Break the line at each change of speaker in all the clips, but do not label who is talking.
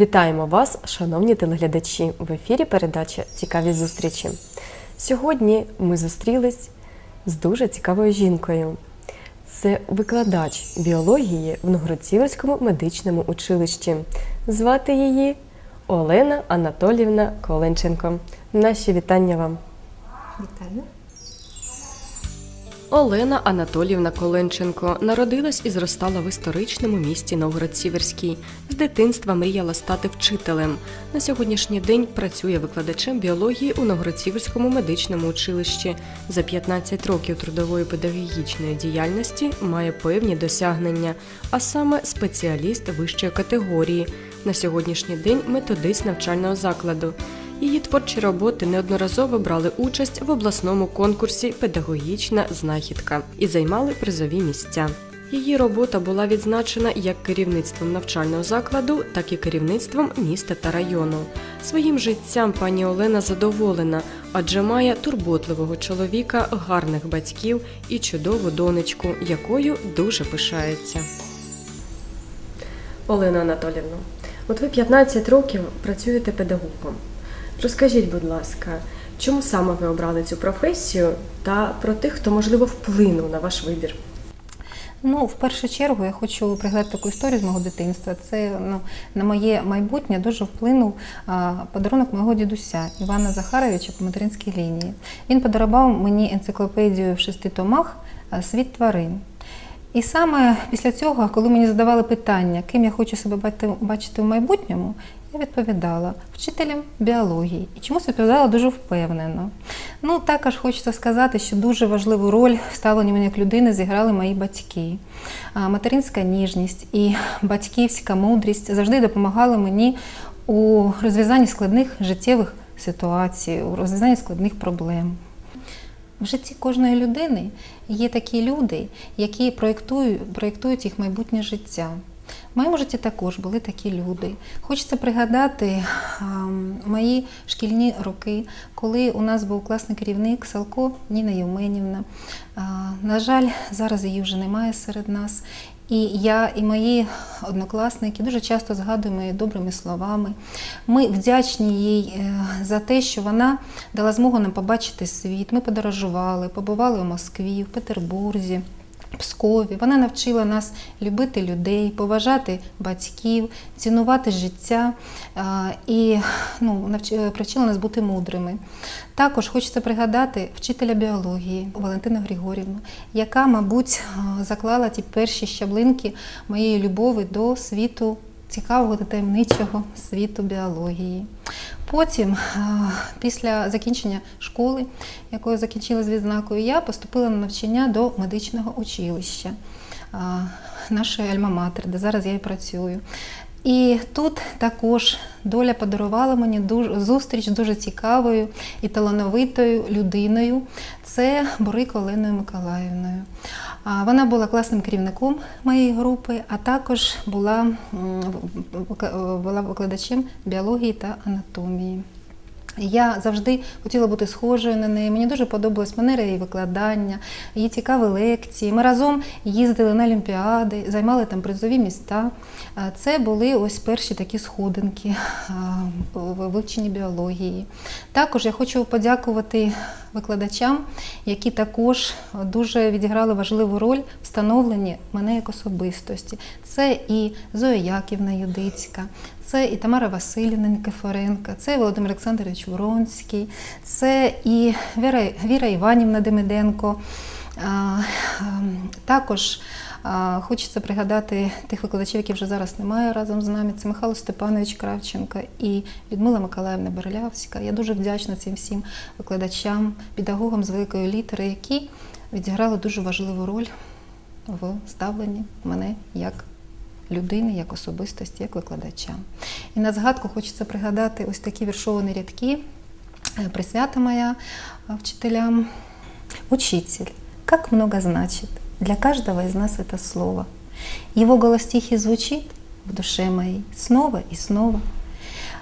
Вітаємо вас, шановні телеглядачі! В ефірі передача Цікаві зустрічі. Сьогодні ми зустрілись з дуже цікавою жінкою. Це викладач біології в Новгород-Сіверському медичному училищі. Звати її Олена Анатоліївна Коленченко. Наші вітання вам.
Вітаю.
Олена Анатоліївна Коленченко народилась і зростала в історичному місті Новгород-Сіверський. З дитинства мріяла стати вчителем. На сьогоднішній день працює викладачем біології у Новгород-Сіверському медичному училищі. За 15 років трудової педагогічної діяльності має певні досягнення, а саме спеціаліст вищої категорії. На сьогоднішній день методист навчального закладу. Її творчі роботи неодноразово брали участь в обласному конкурсі Педагогічна знахідка і займали призові місця. Її робота була відзначена як керівництвом навчального закладу, так і керівництвом міста та району. Своїм життям пані Олена задоволена, адже має турботливого чоловіка, гарних батьків і чудову донечку, якою дуже пишається. Олена Анатолівна, от ви 15 років працюєте педагогом. Розкажіть, будь ласка, чому саме ви обрали цю професію та про тих, хто можливо вплинув на ваш вибір?
Ну, в першу чергу я хочу пригадати таку історію з мого дитинства. Це ну, на моє майбутнє дуже вплинув а, подарунок мого дідуся Івана Захаровича по материнській лінії. Він подарував мені енциклопедію в шести томах Світ тварин. І саме після цього, коли мені задавали питання, ким я хочу себе бачити в майбутньому, я відповідала вчителем біології. І чомусь відповідала дуже впевнено. Ну, також хочеться сказати, що дуже важливу роль в ставленні мене як людини зіграли мої батьки. Материнська ніжність і батьківська мудрість завжди допомагали мені у розв'язанні складних життєвих ситуацій, у розв'язанні складних проблем. В житті кожної людини є такі люди, які проєктують, проєктують їх майбутнє життя. В моєму житті також були такі люди. Хочеться пригадати а, мої шкільні роки, коли у нас був класний керівник Салко Ніна Євменівна. А, На жаль, зараз її вже немає серед нас. І я, і мої однокласники дуже часто згадуємо її добрими словами. Ми вдячні їй е, за те, що вона дала змогу нам побачити світ. Ми подорожували, побували у Москві, в Петербурзі. Пскові вона навчила нас любити людей, поважати батьків, цінувати життя і ну, навчила, привчила нас бути мудрими. Також хочеться пригадати вчителя біології Валентину Григорівну, яка, мабуть, заклала ті перші щаблинки моєї любові до світу цікавого та таємничого світу біології. Потім, після закінчення школи, якою закінчила з відзнакою, я поступила на навчання до медичного училища нашої Альма-Матер, де зараз я і працюю. І тут також доля подарувала мені зустріч дуже цікавою і талановитою людиною. Це Борик Оленою Миколаївною. Вона була класним керівником моєї групи, а також була, була викладачем біології та анатомії. Я завжди хотіла бути схожою на неї. Мені дуже подобалась манера її викладання, її цікаві лекції. Ми разом їздили на олімпіади, займали там призові міста. Це були ось перші такі сходинки в вивченні біології. Також я хочу подякувати викладачам, які також дуже відіграли важливу роль в становленні мене як особистості. Це і Зоя Яківна Юдицька, це і Тамара Васильівна Никифоренка, це Володимир Олександрович Воронський, це і Віра, Віра Іванівна Демиденко. Ем, Також хочеться пригадати тих викладачів, які вже зараз немає разом з нами. Це Михайло Степанович Кравченко і Людмила Миколаївна Берелявська. Я дуже вдячна цим всім викладачам, педагогам з великої літери, які відіграли дуже важливу роль в ставленні мене як людини, як особистості, як викладача. І на згадку хочеться пригадати ось такі віршовані рядки, е, присвята моя е, вчителям. Учитель, как много значит для каждого из нас это слово. Его голос тихий звучит в душе моей снова и снова.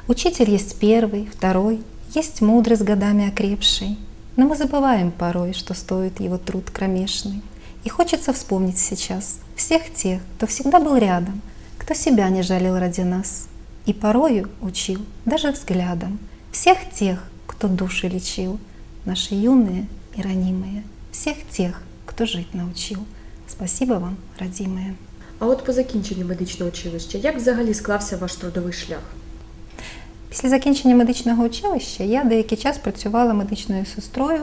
Учитель есть первый, второй, есть мудрый с годами окрепший. Но мы забываем порой, что стоит его труд кромешный. И хочется вспомнить сейчас всех тех, кто всегда был рядом, кто себя не жалел ради нас. и порою учил, даже взглядом, всех тех, кто души лечил, наши юные и ранимые, всех тех, кто жить научил. Спасибо вам, родимые.
А от по закінченню медичного училища, як взагалі склався ваш трудовий шлях?
Після закінчення медичного училища я деякий час працювала медичною сестрою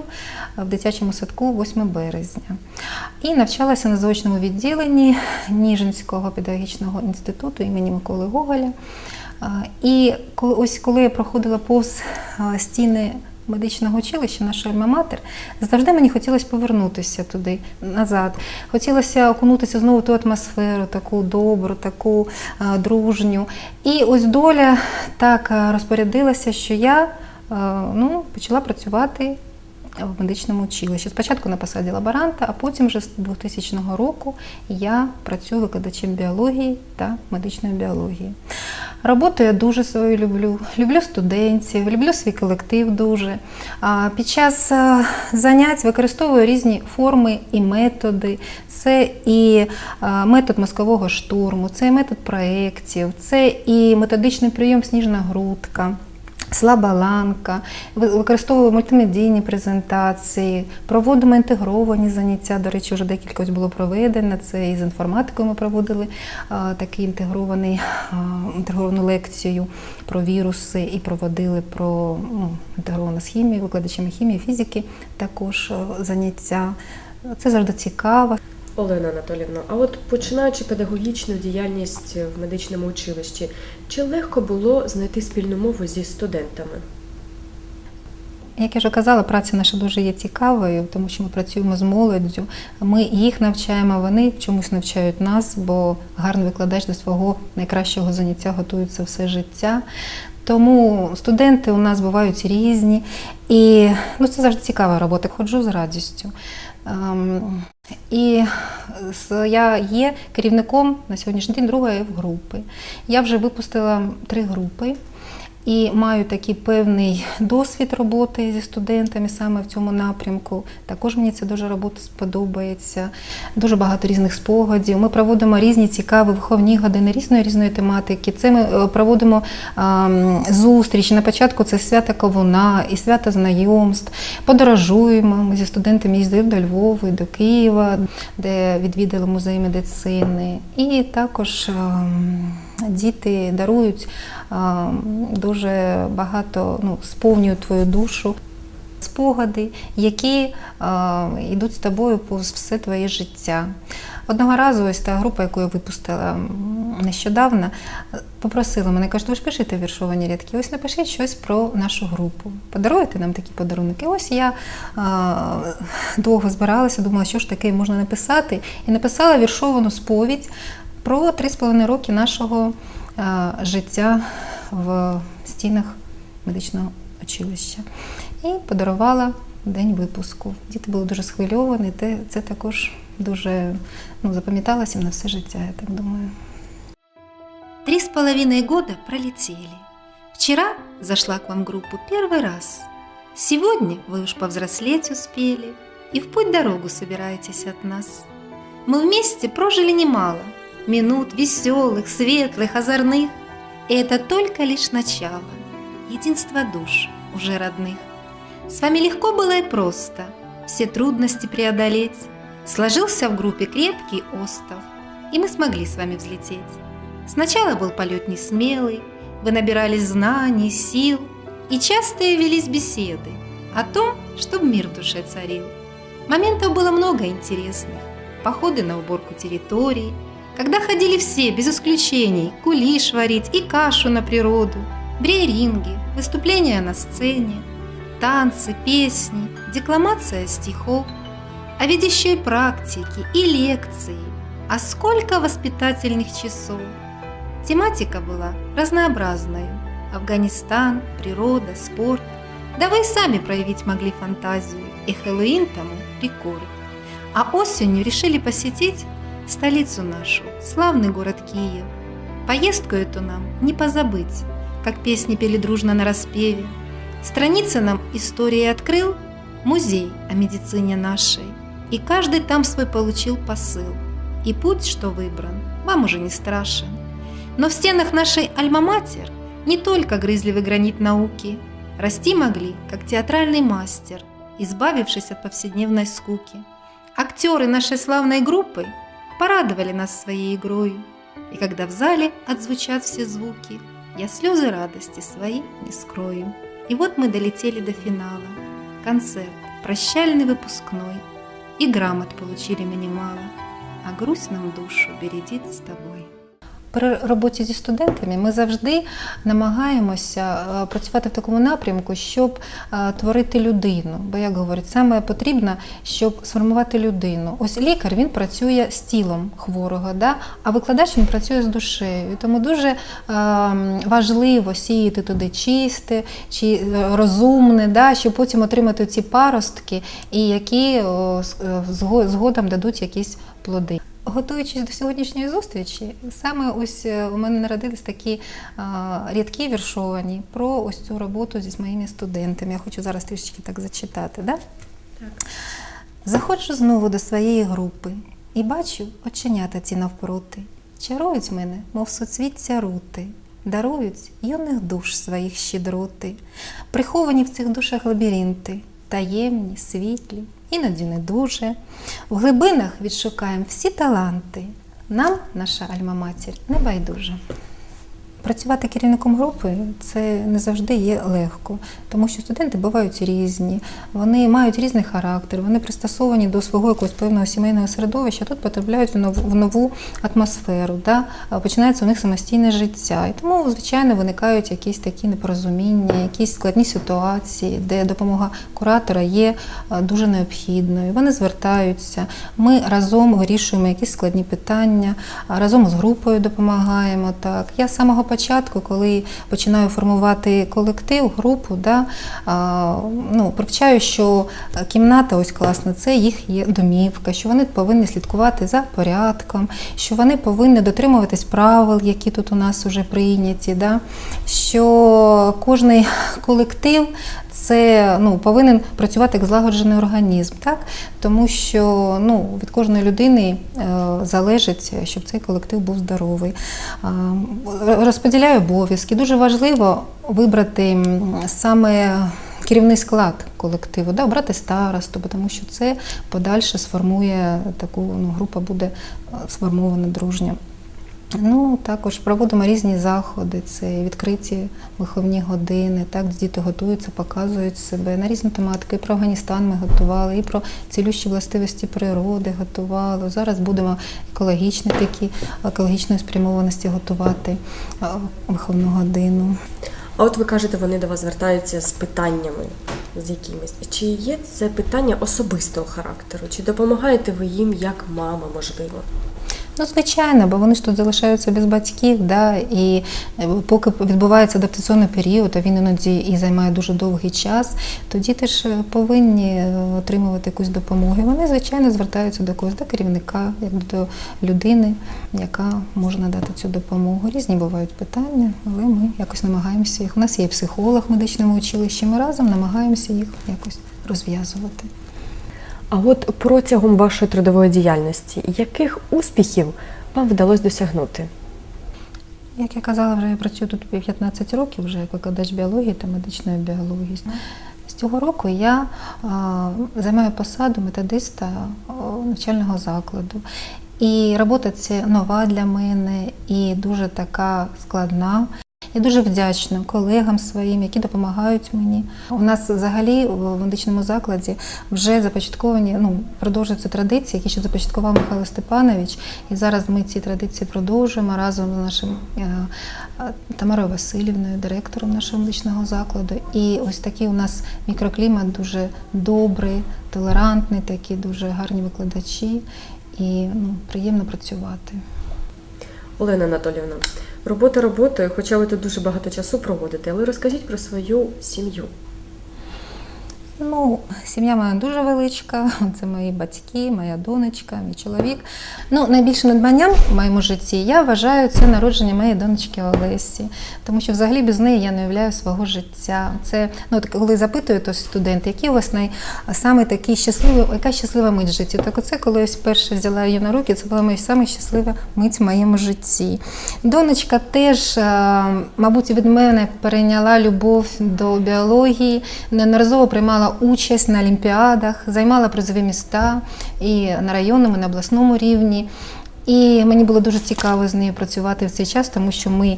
в дитячому садку 8 березня і навчалася на заочному відділенні Ніжинського педагогічного інституту імені Миколи Гоголя. І ко- ось коли я проходила повз стіни медичного училища, нашої альма-матер, завжди мені хотілося повернутися туди назад. Хотілося окунутися знову в ту атмосферу, таку добру, таку а, дружню. І ось доля так розпорядилася, що я а, ну, почала працювати в медичному училищі. Спочатку на посаді лаборанта, а потім вже з 2000 року я працюю викладачем біології та медичної біології. Роботу я дуже свою люблю. Люблю студентів, люблю свій колектив дуже. Під час е, занять використовую різні форми і методи. Це і е, метод мозкового штурму, це і метод проєктів, це і методичний прийом сніжна грудка. Слаба ланка, ви- використовуємо мультимедійні презентації, проводимо інтегровані заняття. До речі, вже декілька було проведено. Це і з інформатикою ми проводили а, такий інтегрований а, інтегровану лекцію про віруси і проводили про ну, інтегровано з хімією, викладачами хімії, фізики також заняття. Це завжди цікаво.
Олена Анатолівна, а от починаючи педагогічну діяльність в медичному училищі, чи легко було знайти спільну мову зі студентами?
Як я вже казала, праця наша дуже є цікавою, тому що ми працюємо з молоддю. Ми їх навчаємо, вони чомусь навчають нас, бо гарний викладач до свого найкращого заняття готується все життя. Тому студенти у нас бувають різні, і ну, це завжди цікава робота. Ходжу з радістю. Ем, І я є керівником на сьогоднішній день другої групи. Я вже випустила три групи і маю такий певний досвід роботи зі студентами саме в цьому напрямку. Також мені ця дуже робота сподобається. Дуже багато різних спогадів. Ми проводимо різні цікаві виховні години різної різної тематики. Це ми е, проводимо а, м, зустрічі. На початку це свято Ковуна і свято знайомств. Подорожуємо. Ми зі студентами їздили до Львова, до Києва, де відвідали музей медицини. І також ем, діти дарують дуже багато, ну, сповнюють твою душу. Спогади, які е, йдуть з тобою повз все твоє життя. Одного разу ось та група, яку я випустила нещодавно, попросила мене, кажуть, ви ж пишете віршовані рядки, ось напишіть щось про нашу групу. Подаруєте нам такі подарунки. Ось я е, довго збиралася, думала, що ж таке можна написати, і написала віршовану сповідь про три з половиною роки нашого е, життя в стінах медичного училища. І подарувала в день випуску. Діти були дуже схвильовані, те- це також дуже ну, запам'яталося їм на все життя, я так думаю.
Три с половиной года пролетели. Вчера зашла к вам в группу первый раз. Сегодня вы уж повзрослеть успели и в путь дорогу собираетесь от нас. Мы вместе прожили немало, минут веселых, светлых, озорных. И это только лишь начало, единство душ уже родных. С вами легко было и просто все трудности преодолеть. Сложился в группе крепкий остов, и мы смогли с вами взлететь. Сначала был полет несмелый, вы набирались знаний, сил, и частые велись беседы о том, чтоб мир в душе царил. Моментов было много интересных. Походы на уборку территорий, когда ходили все, без исключений, кулиш варить и кашу на природу, брейринги, выступления на сцене, танцы, песни, декламация стихов, а и практики, и лекции. А сколько воспитательных часов! Тематика была разнообразной. Афганистан, природа, спорт. Да вы и сами проявить могли фантазию, и Хэллоуин тому рекорд. А осенью решили посетить столицу нашу, славный город Киев. Поездку эту нам не позабыть, как песни пели дружно на распеве. Страницы нам истории открыл музей о медицине нашей, и каждый там свой получил посыл. И путь, что выбран, вам уже не страшен. Но в стенах нашей Альма-Матер Не только грызли вы гранит науки, расти могли, как театральный мастер, избавившись от повседневной скуки. Актеры нашей славной группы порадовали нас своей игрою, и когда в зале отзвучат все звуки, я слезы радости свои не скрою. И вот мы долетели до финала. Концерт, прощальный выпускной. И грамот получили мы немало, а грусть нам душу бередит с тобой.
При роботі зі студентами ми завжди намагаємося е, працювати в такому напрямку, щоб е, творити людину. Бо, як говорять, саме потрібно, щоб сформувати людину. Ось лікар він працює з тілом хворого, да? а викладач він працює з душею. Тому дуже е, важливо сіяти туди чисте чи розумне, да? щоб потім отримати ці паростки, і які згодом дадуть якісь плоди. Готуючись до сьогоднішньої зустрічі, саме ось е, у мене народились такі а, рядки віршовані про ось цю роботу зі моїми студентами. Я хочу зараз трішечки так зачитати. Да? Заходжу знову до своєї групи і бачу оченята ці навпроти. Чарують мене, мов соцвіття рути, дарують юних душ своїх щедроти, приховані в цих душах лабіринти, таємні, світлі, іноді не дуже. В глибинах відшукаємо всі таланти. Нам наша альма-матір не байдуже. Працювати керівником групи це не завжди є легко, тому що студенти бувають різні, вони мають різний характер, вони пристосовані до свого якогось певного сімейного середовища, тут потрапляють в нову, атмосферу, да? починається у них самостійне життя. І тому, звичайно, виникають якісь такі непорозуміння, якісь складні ситуації, де допомога куратора є е, дуже необхідною. Вони звертаються, ми разом вирішуємо якісь складні питання, разом з групою допомагаємо. Так. Я самого початку, коли починаю формувати колектив, групу, да, ну, привчаю, що кімната ось класна, це їх є домівка, що вони повинні слідкувати за порядком, що вони повинні дотримуватись правил, які тут у нас вже прийняті. Да, що кожний колектив це ну, повинен працювати як злагоджений організм, так? тому що ну, від кожної людини е, залежить, щоб цей колектив був здоровий. Розподіляю обов'язки. Дуже важливо вибрати саме керівний склад колективу, да, обрати старосту, тому що це подальше сформує таку ну, група буде е, сформована дружня. Ну, також проводимо різні заходи, це відкриті виховні години, так, діти готуються, показують себе на різну тематику. І про Афганістан ми готували, і про цілющі властивості природи готували. Зараз будемо екологічні такі, екологічної спрямованості готувати виховну годину.
А от ви кажете, вони до вас звертаються з питаннями з якимись. Чи є це питання особистого характеру? Чи допомагаєте ви їм як мама, можливо?
Ну, звичайно, бо вони ж тут залишаються без батьків, да, і е, поки відбувається адаптаційний період, а він іноді і займає дуже довгий час, то діти ж е, повинні е, отримувати якусь допомогу. Вони, звичайно, звертаються до когось, до керівника, як до людини, яка може надати цю допомогу. Різні бувають питання, але ми якось намагаємося їх. У нас є психолог в медичному училищі, ми разом намагаємося їх якось розв'язувати.
А от протягом вашої трудової діяльності, яких успіхів вам вдалося досягнути?
Як я казала, вже я працюю тут 15 років вже як викладач біології та медичної біології. З цього року я займаю посаду методиста навчального закладу. І робота ця нова для мене і дуже така складна. Я дуже вдячна колегам своїм, які допомагають мені. У нас взагалі в медичному закладі вже започатковані, ну продовжуються традиції, які ще започаткував Михайло Степанович. І зараз ми ці традиції продовжуємо разом з нашим е, Тамарою Васильівною, директором нашого медичного закладу. І ось такий у нас мікроклімат дуже добрий, толерантний, такі дуже гарні викладачі, і ну, приємно працювати.
Олена Анатоліївна, робота роботою, хоча ви тут дуже багато часу проводите, але розкажіть про свою сім'ю.
Ну, сім'я моя дуже величка. Це мої батьки, моя донечка, мій чоловік. Ну, найбільше надбанням в моєму житті я вважаю це народження моєї донечки Олесі. Тому що взагалі без неї я не уявляю свого життя. Це ну, от коли запитують ось студенти, які у вас най саме такі щасливі, яка щаслива мить в житті? Так оце, коли ось перше взяла її на руки, це була моя саме мить в моєму житті. Донечка теж, е, мабуть, від мене перейняла любов до біології, неодноразово приймала участь на олімпіадах, займала призові міста і на районному, і на обласному рівні. І мені було дуже цікаво з нею працювати в цей час, тому що ми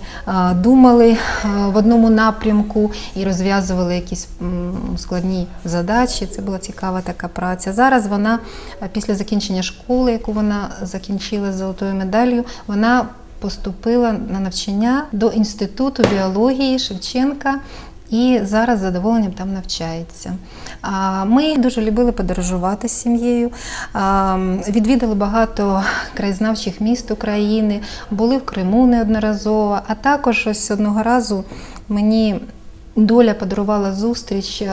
думали в одному напрямку і розв'язували якісь складні задачі. Це була цікава така праця. Зараз вона після закінчення школи, яку вона закінчила з золотою медаллю, вона поступила на навчання до інституту біології Шевченка. І зараз з задоволенням там навчається. Ми дуже любили подорожувати з сім'єю, відвідали багато краєзнавчих міст України, були в Криму неодноразово, а також ось одного разу мені доля подарувала зустріч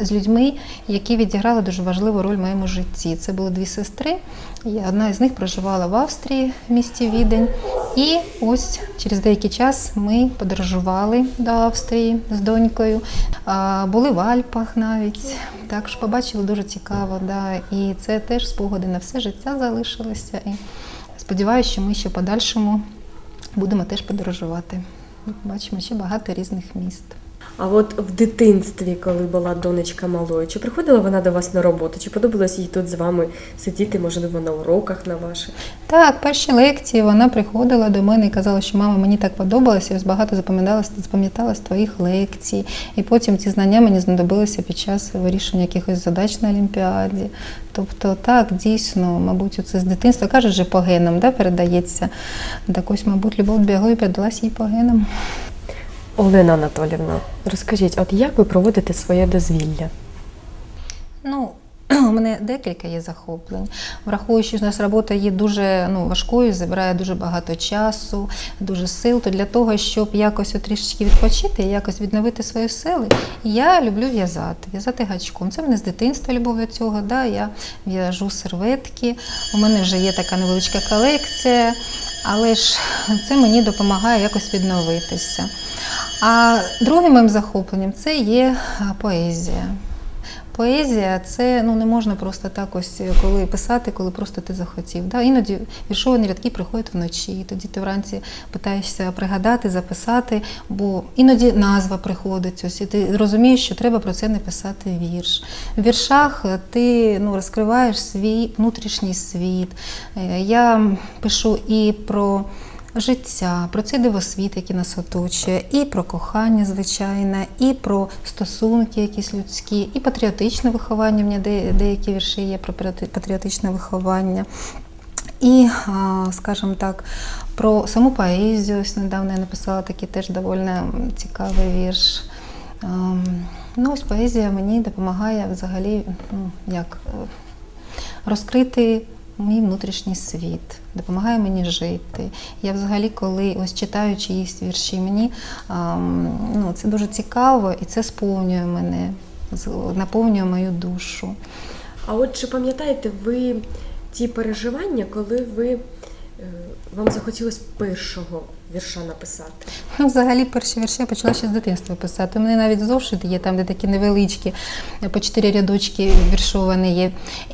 з людьми, які відіграли дуже важливу роль в моєму житті. Це були дві сестри. Одна із них проживала в Австрії, в місті Відень. І ось через деякий час ми подорожували до Австрії з донькою, були в Альпах навіть. Також побачили дуже цікаво. Да. І це теж спогади на все життя залишилися. І сподіваюся, що ми ще подальшому будемо теж подорожувати. Бачимо ще багато різних міст.
А от в дитинстві, коли була донечка малою, чи приходила вона до вас на роботу? Чи подобалось їй тут з вами сидіти, можливо, на уроках на ваших?
Так, перші лекції вона приходила до мене і казала, що мама мені так подобалося, я багато запам'ятала з твоїх лекцій. І потім ці знання мені знадобилися під час вирішення якихось задач на Олімпіаді. Тобто, так, дійсно, мабуть, це з дитинства кажуть, же по генам да, передається. Так ось, мабуть, любов до біології передалась їй по генам.
Олена Анатолівна, розкажіть, от як ви проводите своє дозвілля?
Ну, у мене декілька є захоплень. Враховуючи, що нас робота є дуже ну, важкою, забирає дуже багато часу, дуже сил, то для того, щоб якось трішечки відпочити, якось відновити свої сили, я люблю в'язати, в'язати гачком. Це в мене з дитинства любов до цього. Да? Я в'яжу серветки, у мене вже є така невеличка колекція, але ж це мені допомагає якось відновитися. А другим моїм захопленням це є поезія. Поезія це ну не можна просто так ось коли писати, коли просто ти захотів. Да? Іноді віршовані рядки приходять вночі, і тоді ти вранці питаєшся пригадати, записати, бо іноді назва приходить ось, і ти розумієш, що треба про це написати вірш. В віршах ти ну, розкриваєш свій внутрішній світ. Е, Я пишу і про життя, про цей дивосвіт, який нас оточує, і про кохання, звичайне, і про стосунки якісь людські, і патріотичне виховання. В мене деякі вірші є про патріотичне виховання. І, скажімо так, про саму поезію. Ось недавно я написала такий теж доволі цікавий вірш. Ем, Ну, ось поезія мені допомагає взагалі ну, як, е, розкрити мій внутрішній світ, допомагає мені жити. Я взагалі, коли ось читаю чиїсь вірші, мені ну, це дуже цікаво і це сповнює мене, наповнює мою душу.
А от чи пам'ятаєте ви ті переживання, коли ви е, вам захотілося першого вірша написати?
Ну, взагалі, перші вірші я почала ще з дитинства писати. У мене навіть зошит є, там, де такі невеличкі, по чотири рядочки віршовані є.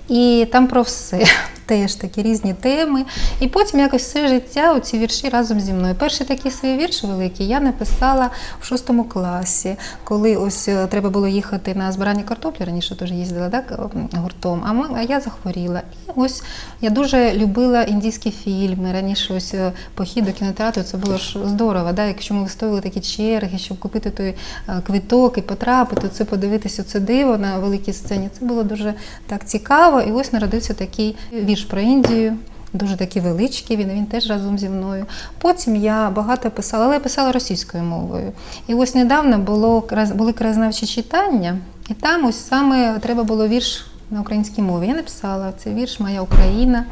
І там про все. Теж такі різні теми. І потім якось все життя у ці вірші разом зі мною. Перший такий свій вірш великий я написала в шостому класі, коли ось е, треба було їхати на збирання картоплі. Раніше теж їздила так, гуртом, а, ми, а я захворіла. І ось я дуже любила індійські фільми. Раніше ось е, похід до кінотеатру це було ж здорово. Да? Якщо ми вистояли такі черги, щоб купити той е, квиток і потрапити, це подивитися це диво на великій сцені. Це було дуже так цікаво. І ось народився такий вірш про Індію. Дуже такий величкий, він, він теж разом зі мною. Потім я багато писала, але я писала російською мовою. І ось недавно було, були краєзнавчі читання, і там ось саме треба було вірш на українській мові. Я написала цей вірш Моя Україна.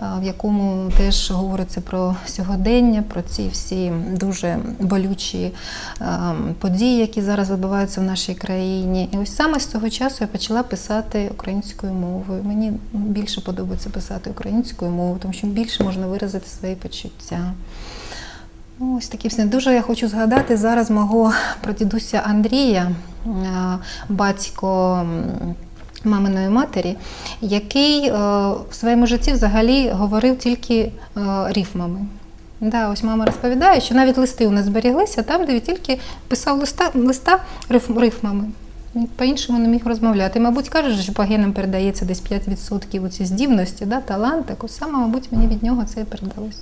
В якому теж говориться про сьогодення, про ці всі дуже болючі події, які зараз відбуваються в нашій країні. І ось саме з того часу я почала писати українською мовою. Мені більше подобається писати українською мовою, тому що більше можна виразити свої почуття. Ну, Ось такі все. Дуже я хочу згадати зараз мого прадідуся Андрія, е, батько маминої матері, який е, в своєму житті взагалі говорив тільки е, рифмами. Да, ось мама розповідає, що навіть листи у нас зберіглися там, де він тільки писав листа, листа рифмами. По-іншому не міг розмовляти. Мабуть, каже, що по генам передається десь 5% цієї здібності, да, талант. Так саме, мабуть, мені від нього це і передалося.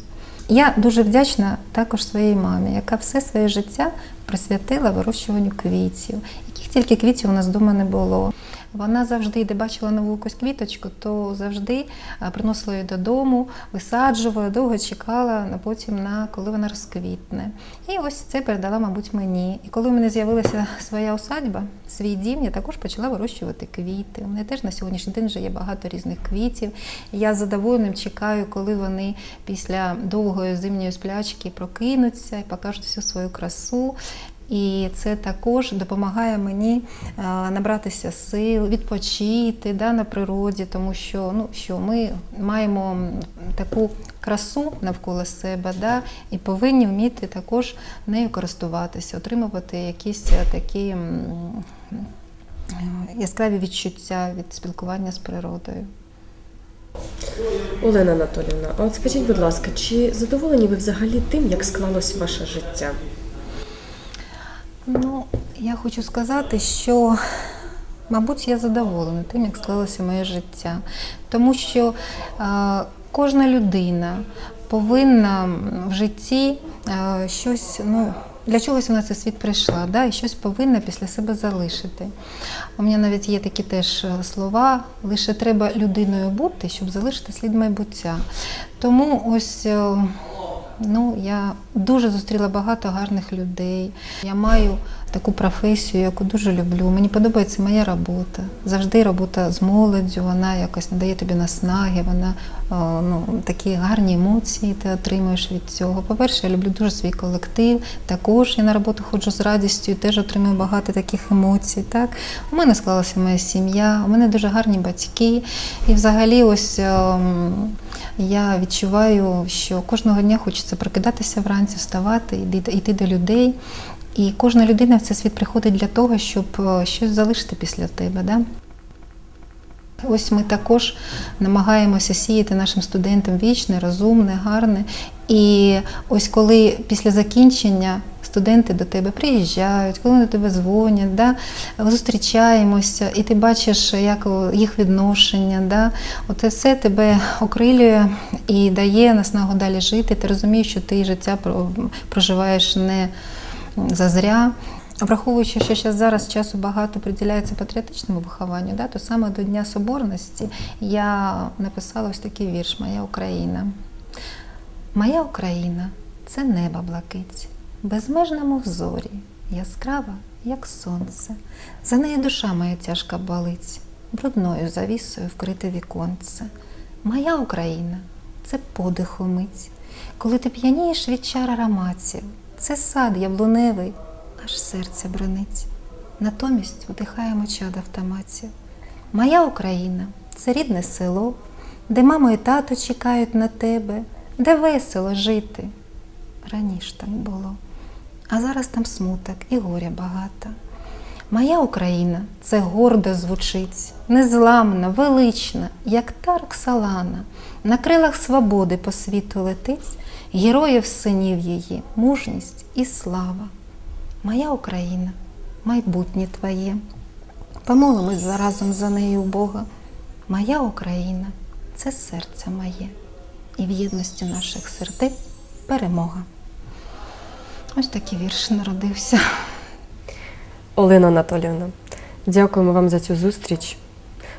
Я дуже вдячна також своїй мамі, яка все своє життя присвятила вирощуванню квітів. Яких тільки квітів у нас вдома не було. Вона завжди, де бачила нову якусь квіточку, то завжди приносила її додому, висаджувала, довго чекала потім на коли вона розквітне. І ось це передала, мабуть, мені. І коли в мене з'явилася своя усадьба, свій дім, я також почала вирощувати квіти. У мене теж на сьогоднішній день вже є багато різних квітів. Я з задоволенням чекаю, коли вони після довгої зимньої сплячки прокинуться і покажуть всю свою красу. І це також допомагає мені е, набратися сил, відпочити да, на природі, тому що, ну, що ми маємо таку красу навколо себе, да, і повинні вміти також нею користуватися, отримувати якісь такі е, яскраві відчуття від спілкування з природою.
Олена Анатолівна, от скажіть, будь ласка, чи задоволені ви взагалі тим, як склалось ваше життя?
Ну, я хочу сказати, що, мабуть, я задоволена тим, як склалося моє життя. Тому що е, кожна людина повинна в житті е, щось, ну, для чогось вона цей світ прийшла, да, і щось повинна після себе залишити. У мене навіть є такі теж е, слова: лише треба людиною бути, щоб залишити слід майбуття. Тому ось. е, Ну, я дуже зустріла багато гарних людей. Я маю таку професію, яку дуже люблю. Мені подобається моя робота. Завжди робота з молоддю, вона якось надає тобі наснаги, вона ну, такі гарні емоції ти отримуєш від цього. По-перше, я люблю дуже свій колектив. Також я на роботу ходжу з радістю теж отримую багато таких емоцій. Так? У мене склалася моя сім'я, у мене дуже гарні батьки. І взагалі, ось. Я відчуваю, що кожного дня хочеться прокидатися вранці, вставати, йти, йти до людей. І кожна людина в цей світ приходить для того, щоб е, щось залишити після тебе. Да? Ось ми також намагаємося сіяти нашим студентам вічне, розумне, гарне. І ось коли після закінчення студенти до тебе приїжджають, коли вони до тебе дзвонять, да, зустрічаємося, і ти бачиш, як їх відношення, да, оце все тебе окрилює і дає наснагу далі жити. Ти розумієш, що ти життя проживаєш не зазря. Враховуючи, що ще зараз часу багато приділяється патріотичному вихованню, да, то саме до Дня Соборності я написала ось такий вірш Моя Україна. Моя Україна це небо блакить, безмежна мов зорі, яскрава, як сонце. За неї душа моя тяжка болить, брудною завісою вкрите віконце. Моя Україна це подиху мить, коли ти п'янієш від чар ароматів, це сад яблуневий, аж серце бренить. Натомість вдихаємо чад автоматів. Моя Україна це рідне село, де мамо і тато чекають на тебе, де весело жити. Раніше так було, а зараз там смуток і горя багато. Моя Україна це гордо звучить, незламна, велична, як та Роксолана, на крилах свободи по світу летить, героїв синів її, мужність і слава. Моя Україна, майбутнє твоє. Помолимось заразом за нею Бога. Моя Україна це серце моє, і в єдності наших сердець перемога. Ось такий вірш народився.
Олена Анатолівна, дякуємо вам за цю зустріч.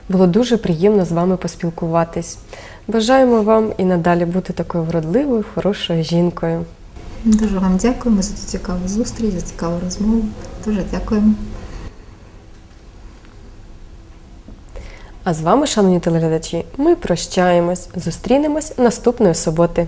Було дуже приємно з вами поспілкуватись. Бажаємо вам і надалі бути такою вродливою, хорошою жінкою.
Дуже вам дякуємо за цю цікаву зустріч, за цікаву розмову. Дуже дякуємо.
А з вами, шановні телеглядачі, ми прощаємось. Зустрінемось наступної суботи.